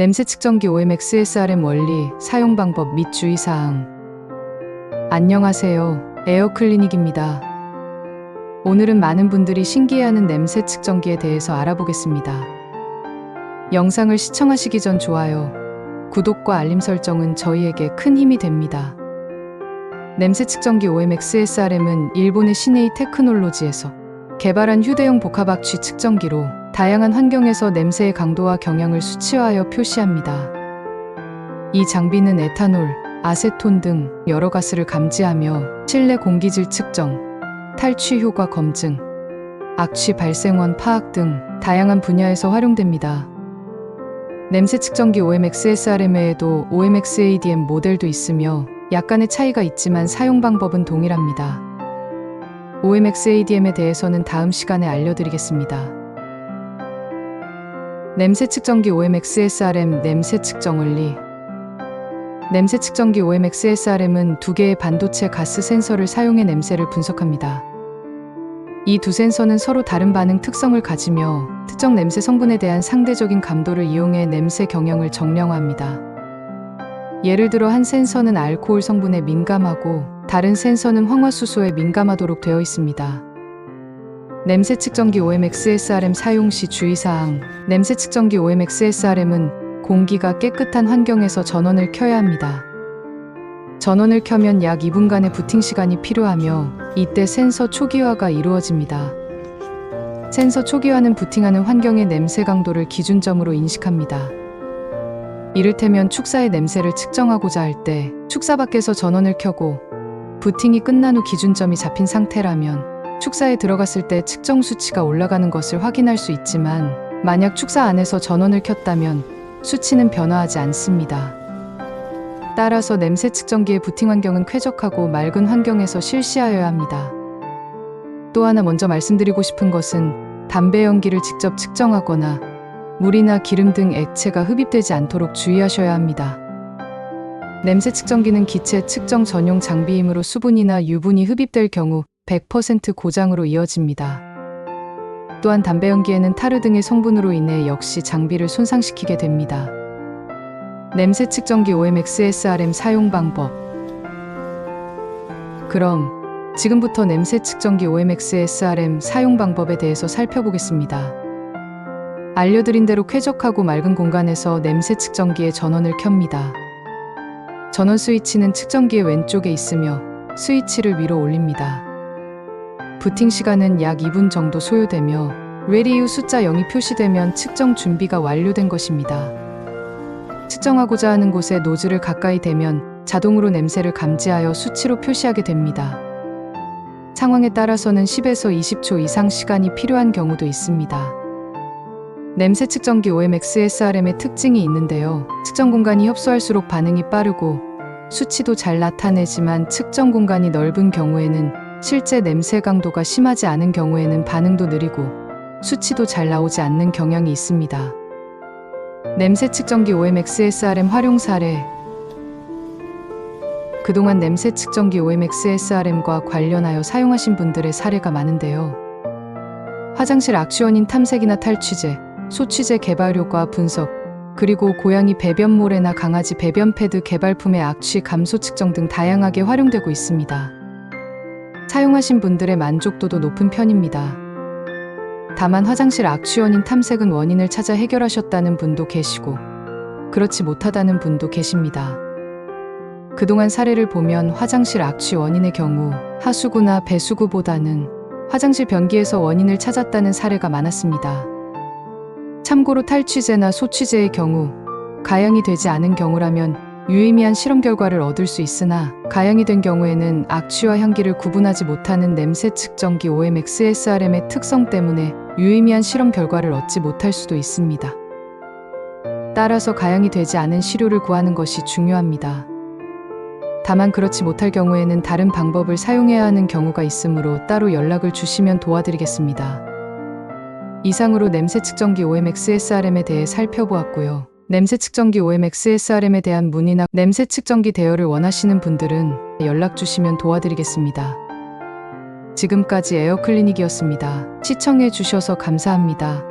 냄새 측정기 OMX SRM 원리, 사용 방법 및 주의사항. 안녕하세요. 에어클리닉입니다. 오늘은 많은 분들이 신기해하는 냄새 측정기에 대해서 알아보겠습니다. 영상을 시청하시기 전 좋아요, 구독과 알림 설정은 저희에게 큰 힘이 됩니다. 냄새 측정기 OMX SRM은 일본의 시네이 테크놀로지에서 개발한 휴대용 복합악취 측정기로 다양한 환경에서 냄새의 강도와 경향을 수치화하여 표시합니다. 이 장비는 에탄올, 아세톤 등 여러 가스를 감지하며 실내 공기질 측정, 탈취 효과 검증, 악취 발생원 파악 등 다양한 분야에서 활용됩니다. 냄새 측정기 OMX SRM 외에도 OMX ADM 모델도 있으며 약간의 차이가 있지만 사용 방법은 동일합니다. OMX ADM에 대해서는 다음 시간에 알려드리겠습니다. 냄새 측정기 OMX SRM 냄새 측정 원리 냄새 측정기 OMX SRM은 두 개의 반도체 가스 센서를 사용해 냄새를 분석합니다. 이 두 센서는 서로 다른 반응 특성을 가지며 특정 냄새 성분에 대한 상대적인 감도를 이용해 냄새 경향을 정량화합니다. 예를 들어 한 센서는 알코올 성분에 민감하고 다른 센서는 황화수소에 민감하도록 되어 있습니다. 냄새 측정기 OMX SRM 사용 시 주의사항 냄새 측정기 OMX SRM은 공기가 깨끗한 환경에서 전원을 켜야 합니다. 전원을 켜면 약 2분간의 부팅 시간이 필요하며 이때 센서 초기화가 이루어집니다. 센서 초기화는 부팅하는 환경의 냄새 강도를 기준점으로 인식합니다. 이를테면 축사의 냄새를 측정하고자 할 때 축사 밖에서 전원을 켜고 부팅이 끝난 후 기준점이 잡힌 상태라면 축사에 들어갔을 때 측정 수치가 올라가는 것을 확인할 수 있지만 만약 축사 안에서 전원을 켰다면 수치는 변화하지 않습니다. 따라서 냄새 측정기의 부팅 환경은 쾌적하고 맑은 환경에서 실시하여야 합니다. 또 하나 먼저 말씀드리고 싶은 것은 담배 연기를 직접 측정하거나 물이나 기름 등 액체가 흡입되지 않도록 주의하셔야 합니다. 냄새 측정기는 기체 측정 전용 장비이므로 수분이나 유분이 흡입될 경우 100% 고장으로 이어집니다. 또한 담배 연기에는 타르 등의 성분으로 인해 역시 장비를 손상시키게 됩니다. 냄새 측정기 OMX SRM 사용 방법 그럼 지금부터 냄새 측정기 OMX SRM 사용 방법에 대해서 살펴보겠습니다. 알려드린 대로 쾌적하고 맑은 공간에서 냄새 측정기의 전원을 켭니다. 전원 스위치는 측정기의 왼쪽에 있으며 스위치를 위로 올립니다. 부팅 시간은 약 2분 정도 소요되며 레디 후 숫자 0이 표시되면 측정 준비가 완료된 것입니다. 측정하고자 하는 곳에 노즐을 가까이 대면 자동으로 냄새를 감지하여 수치로 표시하게 됩니다. 상황에 따라서는 10에서 20초 이상 시간이 필요한 경우도 있습니다. 냄새 측정기 OMX SRM의 특징이 있는데요. 측정 공간이 협소할수록 반응이 빠르고 수치도 잘 나타내지만 측정 공간이 넓은 경우에는 실제 냄새 강도가 심하지 않은 경우에는 반응도 느리고 수치도 잘 나오지 않는 경향이 있습니다. 냄새 측정기 OMX SRM 활용 사례 그동안 냄새 측정기 OMX SRM과 관련하여 사용하신 분들의 사례가 많은데요. 화장실 악취원인 탐색이나 탈취제, 소취제 개발 효과 분석, 그리고 고양이 배변모래나 강아지 배변 패드 개발품의 악취 감소 측정 등 다양하게 활용되고 있습니다. 사용하신 분들의 만족도도 높은 편입니다. 다만 화장실 악취원인 탐색은 원인을 찾아 해결하셨다는 분도 계시고, 그렇지 못하다는 분도 계십니다. 그동안 사례를 보면 화장실 악취 원인의 경우 하수구나 배수구보다는 화장실 변기에서 원인을 찾았다는 사례가 많았습니다. 참고로 탈취제나 소취제의 경우 가양이 되지 않은 경우라면 유의미한 실험 결과를 얻을 수 있으나 가양이 된 경우에는 악취와 향기를 구분하지 못하는 냄새 측정기 OMX SRM의 특성 때문에 유의미한 실험 결과를 얻지 못할 수도 있습니다. 따라서 가양이 되지 않은 시료를 구하는 것이 중요합니다. 다만 그렇지 못할 경우에는 다른 방법을 사용해야 하는 경우가 있으므로 따로 연락을 주시면 도와드리겠습니다. 이상으로 냄새 측정기 OMX SRM에 대해 살펴보았고요. 냄새 측정기 OMX SRM에 대한 문의나 냄새 측정기 대여를 원하시는 분들은 연락 주시면 도와드리겠습니다. 지금까지 에어클리닉이었습니다. 시청해 주셔서 감사합니다.